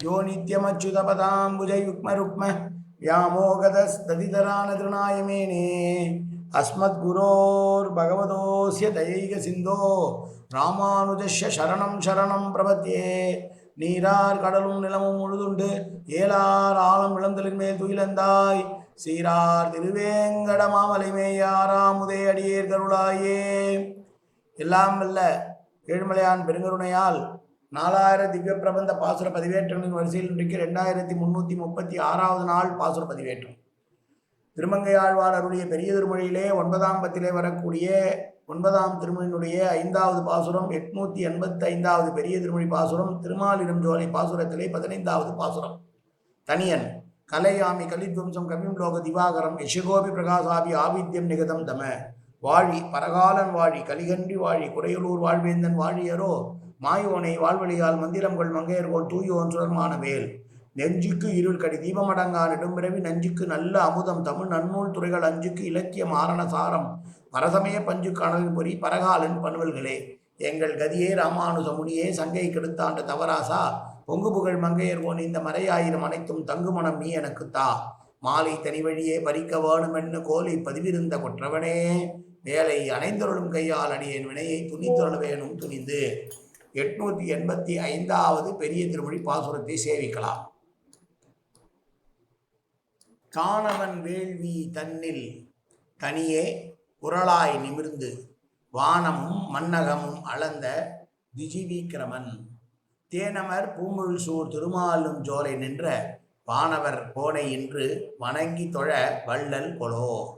யோ நித்யமச்சுதபதாம்புஜயுக்மருக்ம வியாமோகதஸ்ததிதரானதிருணாய அஸ்மத் குரோர் பகவதோசிய தயைக சிந்தோ ராமானுஜஸ்ய சரணம் சரணம் பிரபத்தியே நீரார் கடலும் நிலமும் முழுதுண்டு ஏலார் ஆழம் இளந்தலின் மேல் துயிலந்தாய் சீரார் திருவேங்கட மாமலைமேயாராமுதே அடியேர் கருளாயே எல்லாம் வல்ல ஏழ்மலையான் பெருங்கருணையால் நாலாயிரம் திவ்ய பிரபந்த பாசுர பதிவேற்றங்களின் வரிசையில் இன்றைக்கு ரெண்டாயிரத்தி முந்நூற்றி முப்பத்தி ஆறாவது நாள் பாசுர பதிவேற்றம். திருமங்கையாழ்வார் அருளிய பெரிய திருமொழியிலே ஒன்பதாம் பத்திலே வரக்கூடிய ஒன்பதாம் திருமொழியினுடைய ஐந்தாவது பாசுரம் எட்நூத்தி எண்பத்தி ஐந்தாவது பெரிய திருமொழி பாசுரம் திருமாலிடம் ஜோலை பாசுரத்திலே பதினைந்தாவது பாசுரம். தனியன் கலையாமி கலித்வம்சம் கவிம் லோக திவாகரம் யசகோபி பிரகாசாபி ஆவித்யம் நிகதம் தம. வாழி பரகாலன் வாழி கலிகன்றி வாழி குறையலூர் வாழ்வேந்தன் வாழியரோ மாயோனை வாழ்வழியால் மந்திரங்கள் மங்கையர்கோள் தூயோன் சுடர்மான வேல் நெஞ்சுக்கு இருள் கடி தீபமடங்கால் இடம்பிறவி நஞ்சுக்கு நல்ல அமுதம். தமிழ் நன்னூல் துறைகள் அஞ்சுக்கு இலக்கிய மாரண சாரம். பரசமய பஞ்சு கணலின் பொறி பரகாலன் பண்வல்களே. எங்கள் கதியே ராமானுஜ முனியே சங்கை கெடுத்தாண்ட தவராசா. பொங்கு புகழ் மங்கையர் போன் இந்த மறையாயிரம் அனைத்தும் தங்குமணம் நீ எனக்கு தா. மாலை தனி வழியே பறிக்க வேணுமென்னு கோலை பதிவிருந்த கொற்றவனே. வேலை அணைந்தொருளும் கையால் அடியேன் வினையை துணித்தொழ வேணும் துணிந்து. எட்நூற்றி எண்பத்தி ஐந்தாவது பெரிய திருமொழி பாசுரத்தை சேவிக்கலாம். காணவன் வேள்வி தன்னில் தனியே குரலாய் நிமிர்ந்து வானமும் மன்னகமும் அளந்த திஜிவிக்கிரமன். தேனமர் பூமுள் சூர் திருமாலும் ஜோலை நின்ற வானவர் கோனை இன்று வணங்கி தொழ வள்ளல் கொலோ.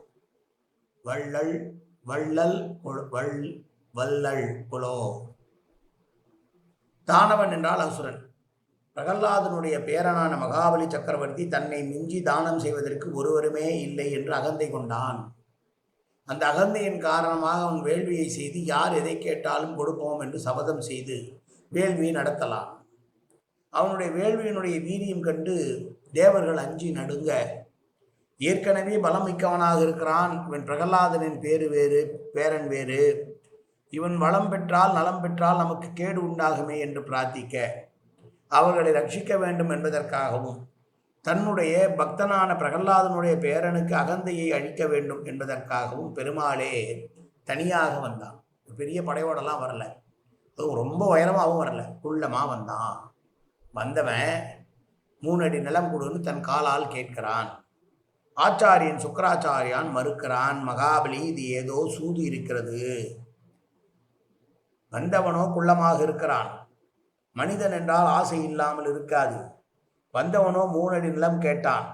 வள்ளல் வள்ளல் கொ- வள் வள்ளல் கொலோ. தானவன் என்றால் அசுரன். பிரகல்லாதனுடைய பேரனான மகாபலி சக்கரவர்த்தி தன்னை மிஞ்சி தானம் செய்வதற்கு ஒருவருமே இல்லை என்று அகந்தை கொண்டான். அந்த அகந்தையின் காரணமாக அவன் வேள்வியை செய்து யார் எதை கேட்டாலும் கொடுப்போம் என்று சபதம் செய்து வேள்வியை நடத்தலாம். அவனுடைய வேள்வியினுடைய வீரியம் கண்டு தேவர்கள் அஞ்சி நடுங்க ஏற்கனவே பலம் மிக்கவனாக இருக்கிறான். இவன் பிரகலாதனின் பேரு வேறு பேரன் வேறு. இவன் வளம் பெற்றால் நலம் பெற்றால் நமக்கு கேடு உண்டாகுமே என்று பிரார்த்திக்க அவர்களை ரட்சிக்க வேண்டும் என்பதற்காகவும் தன்னுடைய பக்தனான பிரகல்லாதனுடைய பேரனுக்கு அகந்தையை அழிக்க வேண்டும் என்பதற்காகவும் பெருமாளே தனியாக வந்தான். பெரிய படையோடலாம் வரல. அதுவும் ரொம்ப உயரமாகவும் வரல. குள்ளமாக வந்தான். வந்தவன் மூணு அடி நிலம் கொடுன்னு தன் காலால் கேட்கிறான். ஆச்சாரியன் சுக்கராச்சாரியான் மறுக்கிறான். மகாபலி இது ஏதோ சூது இருக்கிறது. வந்தவனோ குள்ளமாக இருக்கிறான். மனிதன் என்றால் ஆசை இல்லாமல் இருக்காது. வந்தவனோ மூணடி நிலம் கேட்டான்.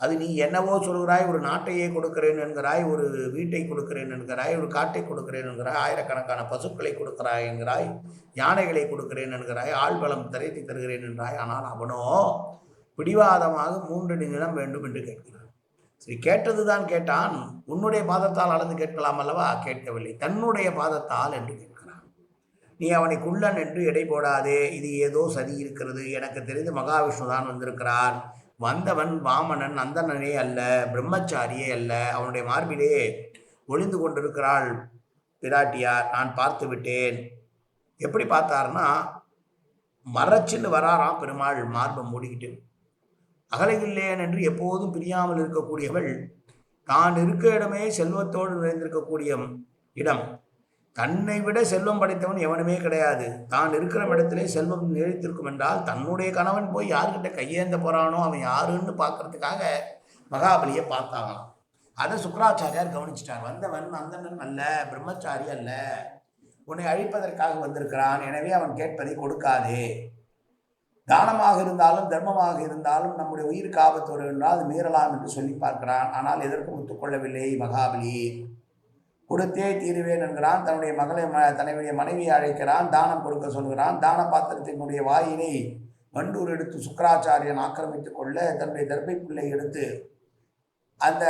அது நீ என்னவோ சொல்கிறாய் ஒரு நாட்டையே கொடுக்கிறேன் என்கிறாய் ஒரு வீட்டை கொடுக்கிறேன் என்கிறாய் ஒரு காட்டை கொடுக்கிறேன் என்கிறாய் ஆயிரக்கணக்கான பசுக்களை கொடுக்கிறாய் என்கிறாய் யானைகளை கொடுக்கிறேன் என்கிறாய் ஆள்பலம் திரைத்து தருகிறேன் என்றாய். ஆனால் அவனோ பிடிவாதமாக மூன்றடி நிலம் வேண்டும் என்று கேட்கிறான். சரி கேட்டது தான் கேட்டான். உன்னுடைய பாதத்தால் அளந்து கேட்கலாம் அல்லவா? கேட்கவில்லை. தன்னுடைய பாதத்தால் என்று கேட்கிறான் நீ அவனை நின்று எடை போடாதே இது ஏதோ சரி இருக்கிறது. எனக்கு தெரிந்து மகாவிஷ்ணு தான் வந்திருக்கிறார். வந்தவன் வாமனன் அந்தணனே அல்ல பிரம்மச்சாரியே அல்ல. அவனுடைய மார்பிலே ஒளிந்து கொண்டிருக்கிறாள் பிராட்டியார். நான் பார்த்து விட்டேன். எப்படி பார்த்தாருன்னா மரச்சின்னு வராராம் பெருமாள் மார்பை மூடிக்கிட்டு அகலையில்லேன் என்று எப்போதும் பிரியாமல் இருக்கக்கூடியவள் தான் இருக்க இடமே செல்வத்தோடு நிறைந்திருக்கக்கூடிய இடம். தன்னை விட செல்வம் படைத்தவன் எவனுமே கிடையாது. தான் இருக்கிற இடத்திலே செல்வம் நிலைத்திருக்கும் என்றால் தன்னுடைய கணவன் போய் யாருக்கிட்ட கையேந்த போறானோ அவன் யாருன்னு பார்க்கறதுக்காக மகாபலியை பார்த்தாங்களாம் அதை சுக்கராச்சாரியார் கவனிச்சிட்டார். வந்தவன் அந்தணன் அல்ல பிரம்மச்சாரி அல்ல. உன்னை அழிப்பதற்காக வந்திருக்கிறான். எனவே அவன் கேட்பதை கொடுக்காதே. தானமாக இருந்தாலும் தர்மமாக இருந்தாலும் நம்முடைய உயிர் ஆபத்து என்றால் அது மீறலாம் என்று சொல்லி பார்க்கிறான். ஆனால் எதற்கும் ஒத்துக்கொள்ளவில்லை மகாபலி. கொடுத்தே தீருவேன் என்கிறான். தன்னுடைய மகளை ம தன்னுடைய மனைவியை அழைக்கிறான். தானம் கொடுக்க சொல்கிறான். தான பாத்திரத்தினுடைய வாயினை வண்டூர் எடுத்து சுக்கராச்சாரியன் ஆக்கிரமித்துக் கொள்ள தன்னுடைய தர்பை பிள்ளை எடுத்து அந்த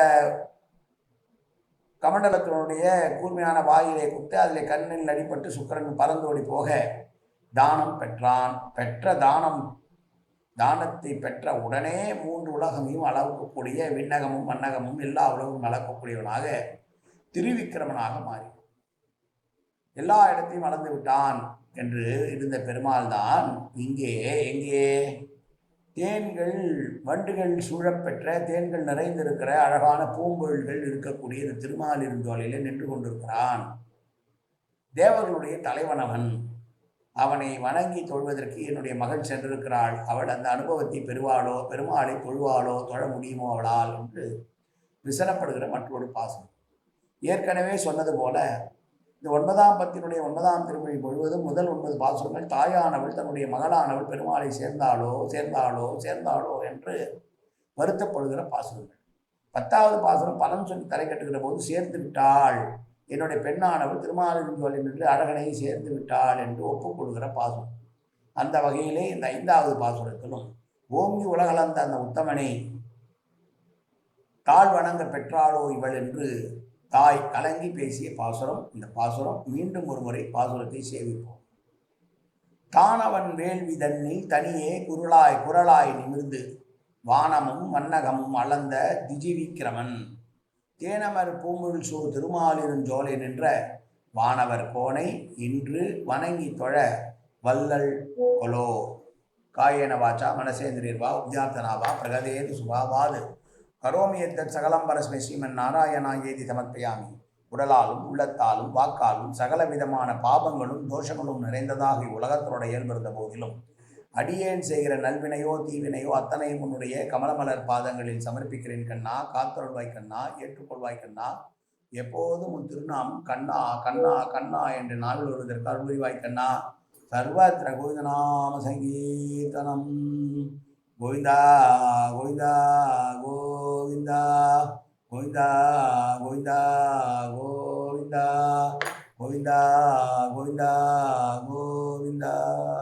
கமண்டலத்தினுடைய கூர்மையான வாயிலை குத்து அதில் கண்ணில் அடிபட்டு சுக்கிரன் பறந்தோடி போக தானம் பெற்றான். பெற்ற தானம் தானத்தை பெற்ற உடனே மூன்று உலகமையும் அளவுக்கக்கூடிய விண்ணகமும் மன்னகமும் எல்லா உலகமும் அளக்கக்கூடியவனாக திருவிக்கிரமனாக மாறி. எல்லா இடத்தையும் வளர்ந்து விட்டான் என்று இருந்த பெருமாள் தான் இங்கே எங்கே? தேன்கள் வண்டுகள் சூழப்பெற்ற தேன்கள் நிறைந்திருக்கிற அழகான பூம்பொழில்கள் இருக்கக்கூடிய இந்த திருமாலிருந்தோலையிலே நின்று கொண்டிருக்கிறான். தேவர்களுடைய தலைவன் அவன். அவனை வணங்கி தொழுவதற்கு என்னுடைய மகள் சென்றிருக்கிறாள். அவள் அந்த அனுபவத்தை பெறுவாளோ பெருமாளை தொழுவாளோ தொழ முடியுமோ அவளால் என்று விசனப்படுகிற மற்றொரு பாசம். ஏற்கனவே சொன்னது போல இந்த ஒன்பதாம் பத்தினுடைய ஒன்பதாம் திருமொழி முழுவதும் முதல் ஒன்பது பாசுரங்கள் தாயானவள் தன்னுடைய மகளானவள் பெருமாளை சேர்ந்தாளோ சேர்ந்தாளோ சேர்ந்தாளோ என்று வருத்தப்படுகிற பாசுரங்கள். பத்தாவது பாசுரம் பலன் சொல்லி தலை கட்டுகிற போது சேர்ந்து விட்டாள். என்னுடைய பெண்ணானவள் திருமாலிருந்தோல் என்று அழகனை சேர்ந்து விட்டாள் என்று ஒப்புக்கொள்கிற பாசுரம். அந்த வகையிலே இந்த ஐந்தாவது பாசுரத்திலும் ஓங்கி உலகளந்த அந்த உத்தமனை தாழ் வணங்க பெற்றாளோ இவள் என்று தாய் கலங்கி பேசிய பாசுரம் இந்த பாசுரம் மீண்டும் ஒரு முறை பாசுரத்தை சேவிப்போம். தானவன் வேள்வி தன்னில் தனியே குருளாய் குரலாய் நிமிர்ந்து வானமும் மன்னகமும் அளந்த திஜிவிக்கிரமன். தேனமர் பூங்குழல் சூ திருமாலிருஞ்சோலை நின்ற வானவர் கோனை இன்று வணங்கி தொழ வல்லல் கொலோ. காயேன வாச்சா மனசேந்திரியர்வா உத்யார்த்தனாவா பிரகதேது சுபாவாது கரோமி எத்தத் சகலம் பரஸ்மை ஸ்ரீமன் நாராயணாயேதி சமர்ப்பயாமி. உடலாலும் உள்ளத்தாலும் வாக்காலும் சகல விதமான பாபங்களும் தோஷங்களும் நிறைந்ததாக இவ்வுலகத்தோட இயல்பிருந்த போதிலும் அடியேன் செய்கிற நல்வினையோ தீவினையோ அத்தனையும் உன்னுடைய கமலமலர் பாதங்களில் சமர்ப்பிக்கிறேன் கண்ணா காத்தருள்வாய் கண்ணா ஏற்றுக்கொள்வாய் கண்ணா. எப்போதும் உன் திருநாமம் கண்ணா கண்ணா கண்ணா என்று நாவில் வருவதற்கு அருள்வாய் கண்ணா. சர்வத்திர கோவிந்தநாம சங்கீர்த்தனம். 보인다, 보인다, 보인다, 보인다, 보인다, 보인다, 보인다, 보인다, 보인다.